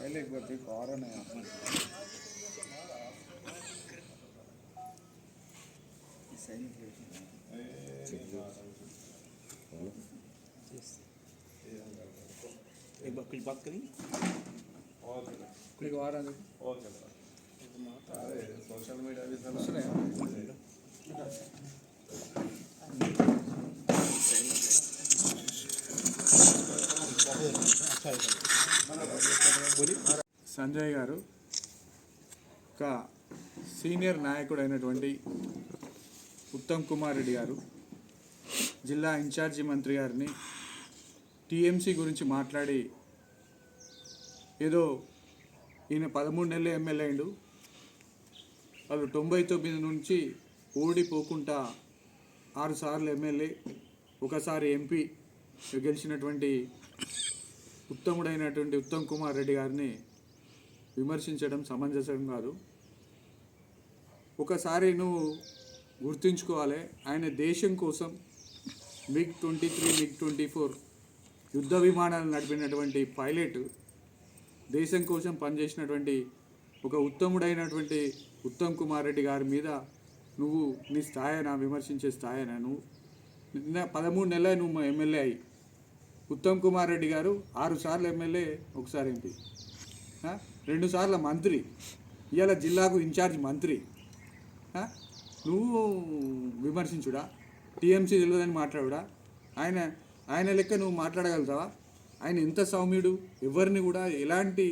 पहले एक बार देखो और है एक बार कुछ बात करेंगे देखो और है देखो सोशल मीडिया भी सुन रहे हैं సంజయ్ గారు ఒక సీనియర్ నాయకుడు అయినటువంటి ఉత్తమ్ కుమార్ రెడ్డి గారు జిల్లా ఇన్ఛార్జి మంత్రి గారిని టీఎంసీ గురించి మాట్లాడి ఏదో ఈయన పదమూడు నెలలు ఎమ్మెల్యే అయిండు. వాళ్ళు తొంభై తొమ్మిది నుంచి ఓడిపోకుండా ఆరు సార్లు ఎమ్మెల్యే ఒకసారి ఎంపీ గెలిచినటువంటి ఉత్తముడైనటువంటి ఉత్తమ్ కుమార్ రెడ్డి గారిని విమర్శించడం సమంజసం కాదు. ఒకసారి నువ్వు గుర్తుంచుకోవాలి. ఆయన దేశం కోసం MiG twenty three MiG twenty four యుద్ధ విమానాలు నడిపినటువంటి పైలట్ దేశం కోసం పనిచేసినటువంటి ఒక ఉత్తముడైనటువంటి ఉత్తమ్ కుమార్ రెడ్డి గారి మీద నువ్వు నీ స్థాయినా విమర్శించే స్థాయినా నువ్వు నిన్న పదమూడు నెలలు నువ్వు ఎమ్మెల్యే అయ్యి. ఉత్తమ్ కుమార్ రెడ్డి గారు ఆరు సార్లు ఎమ్మెల్యే ఒకసారి ఎంపీ. ఆ? రెండు మంత్రి. ఇవాళ జిల్లాకు ఇన్ఛార్జ్ మంత్రి. నువ్వు విమర్శించుడా? టీఎంసీ తెలియదని మాట్లాడుడా? ఆయన ఆయన లెక్క నువ్వు మాట్లాడగలుగుతావా? ఆయన ఎంత సౌమ్యుడు? ఎవరిని కూడా ఎలాంటి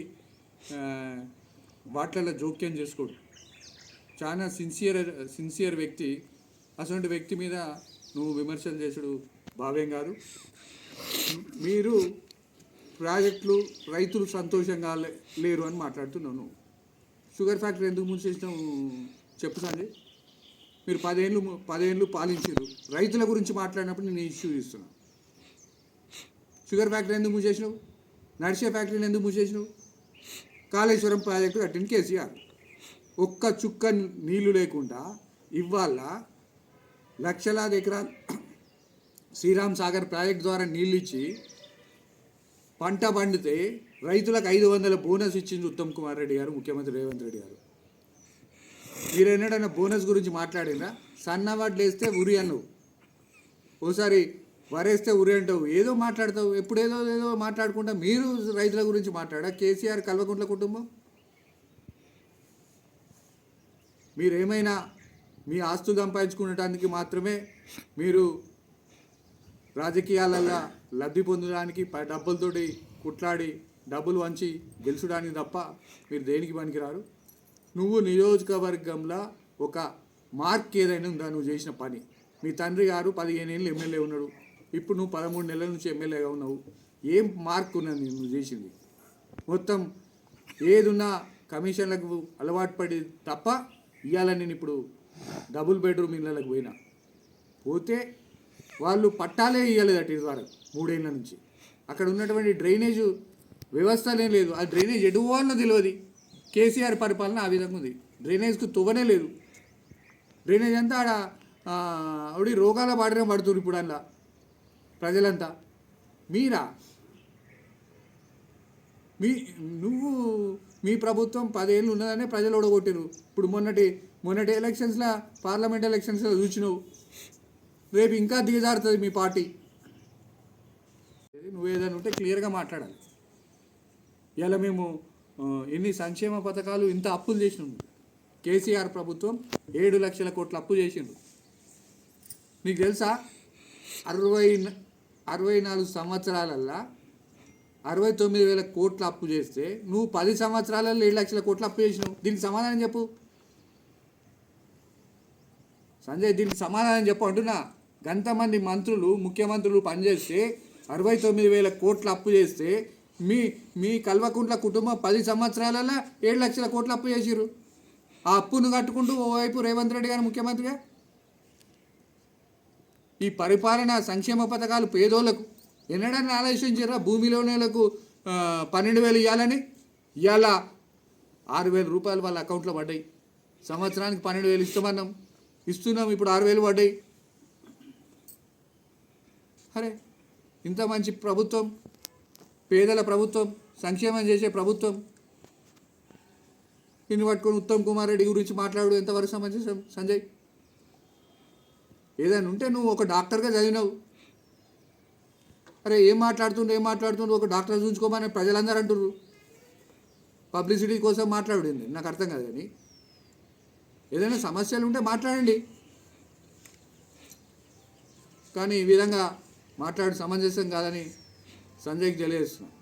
వాట్లలో జోక్యం చేసుకోడు. చాలా సిన్సియర్ సిన్సియర్ వ్యక్తి. అటువంటి వ్యక్తి మీద నువ్వు విమర్శలు చేసుడు భావ్యం కాదు. మీరు ప్రాజెక్టులు రైతులు సంతోషంగా లేరు అని మాట్లాడుతున్నావు నువ్వు. షుగర్ ఫ్యాక్టరీ ఎందుకు మూసేసినావు? చెప్పు సంజయ్. మీరు పదేళ్ళు ము- పదేళ్ళు పాలించారు. రైతుల గురించి మాట్లాడినప్పుడు నేను ఇష్యూ ఇస్తున్నా షుగర్ ఫ్యాక్టరీ ఎందుకు మూసేసినావు నడిచే ఫ్యాక్టరీని ఎందుకు మూసేసినావు కాళేశ్వరం ప్రాజెక్టు కట్టింది కేసీఆర్. ఒక్క చుక్క నీళ్ళు లేకుండా ఇవాళ లక్షలాది ఎకరాలు శ్రీరామ్ సాగర్ ప్రాజెక్ట్ ద్వారా నీళ్ళు ఇచ్చి పంట పండితే రైతులకు ఐదు వందల బోనస్ ఇచ్చింది ఉత్తమ్ కుమార్ రెడ్డి గారు ముఖ్యమంత్రి రేవంత్ రెడ్డి గారు. మీరు ఎన్నడైనా బోనస్ గురించి మాట్లాడినా సన్న వడ్లు వేస్తే ఉరి అన్నావు. ఓసారి వరేస్తే ఉరి అంటావు. ఏదో మాట్లాడతావు. ఎప్పుడేదో ఏదో మాట్లాడుకుంటా మీరు రైతుల గురించి మాట్లాడా? కేసీఆర్ కల్వకుంట్ల కుటుంబం? మీరేమైనా మీ ఆస్తులు సంపాదించుకునడానికి మాత్రమే మీరు రాజకీయాలలో లబ్ధి పొందడానికి డబ్బులతోటి కుట్లాడి డబ్బులు వంచి గెలుచడానికి తప్ప మీరు దేనికి పనికిరారు? నువ్వు నియోజకవర్గంలో ఒక మార్క్ ఏదైనా ఉందా? నువ్వు చేసిన పని. మీ తండ్రి గారు పదిహేను ఏళ్ళు ఎమ్మెల్యే ఉన్నాడు. ఇప్పుడు నువ్వు పదమూడు నెలల నుంచి ఎమ్మెల్యేగా ఉన్నావు. ఏం మార్క్ ఉన్నది నువ్వు చేసింది? మొత్తం ఏదున్నా కమిషన్లకు అలవాటు పడి తప్ప ఇవాళ నేను ఇప్పుడు డబుల్ బెడ్రూమ్ ఇళ్ళకి పోయినా. పోతే వాళ్ళు పట్టాలే ఇవ్వలేదట ఇది వరకు మూడేళ్ళ నుంచి. అక్కడ ఉన్నటువంటి డ్రైనేజ్ వ్యవస్థనే లేదు. ఆ డ్రైనేజ్ ఎటు పోవాలనో తెలియదు. కేసీఆర్ పరిపాలన ఆ విధంగా ఉంది. డ్రైనేజ్కు తువ్వనే లేదు. డ్రైనేజ్ అంతా ఆడ ఆవిడ రోగాల బాడిన పడుతున్నారు ఇప్పుడు అలా ప్రజలంతా. మీరా? మీ నువ్వు మీ ప్రభుత్వం పదేళ్ళు ఉన్నదనే ప్రజలు ఓడగొట్టారు ఇప్పుడు మొన్నటి మొన్నటి ఎలక్షన్స్లో పార్లమెంట్ ఎలక్షన్స్లో చూసినావు. రేపు ఇంకా దిగజారుతుంది మీ పార్టీ. నువ్వు ఏదైనా ఉంటే క్లియర్గా మాట్లాడాలి. ఇలా మేము ఎన్ని సంక్షేమ పథకాలు ఇంత అప్పులు చేసినాము కేసీఆర్ ప్రభుత్వం ఏడు లక్షల కోట్ల అప్పు చేసిండు నీకు తెలుసా? అరవై అరవై నాలుగు సంవత్సరాలల్లా అరవై తొమ్మిది వేల కోట్ల అప్పు చేస్తే నువ్వు పది సంవత్సరాలలో ఏడు లక్షల కోట్ల అప్పు చేసినావు. దీనికి సమాధానం చెప్పు. సంజయ్ దీనికి సమాధానం చెప్పు అంటున్నా. గంతమంది మంత్రులు ముఖ్యమంత్రులు పనిచేస్తే అరవై తొమ్మిది వేల కోట్ల అప్పు చేస్తే మీ మీ కల్వకుంట్ల కుటుంబం పది సంవత్సరాలలో ఏడు లక్షల కోట్ల అప్పు చేసిర్రు. ఆ అప్పును కట్టుకుంటూ ఓవైపు రేవంత్ రెడ్డి గారు ముఖ్యమంత్రిగా? ఈ పరిపాలన సంక్షేమ పథకాలు పేదోళ్ళకు ఎన్నడన్నా ఆలోచించారా భూమిలోనేలకు పన్నెండు వేలు ఇవ్వాలని ఇవాళ ఆరు వేల రూపాయలు వాళ్ళ అకౌంట్లో పడ్డాయి. సంవత్సరానికి పన్నెండు వేలు ఇస్తామన్నాం. ఇస్తున్నాం ఇప్పుడు ఆరు వేలు పడ్డాయి. అరే ఇంత మంచి ప్రభుత్వం పేదల ప్రభుత్వం సంక్షేమం చేసే ప్రభుత్వం. నిన్ను పట్టుకొని ఉత్తమ్ కుమార్ రెడ్డి గురించి మాట్లాడు ఎంతవరకు సమంజసం సంజయ్? ఏదైనా ఉంటే నువ్వు ఒక డాక్టర్గా చదివినావు. అరే ఏం మాట్లాడుతుండు ఏం మాట్లాడుతుండు ఒక డాక్టర్ చూసుకోమని ప్రజలందరూ అంటుర్రు. పబ్లిసిటీ కోసం మాట్లాడింది నాకు అర్థం కాదు కానీ. ఏదైనా సమస్యలు ఉంటే మాట్లాడండి. కానీ ఈ విధంగా మాట్లాడు సమంజసం కాదని సంజయ్కి తెలియజేస్తున్నాం.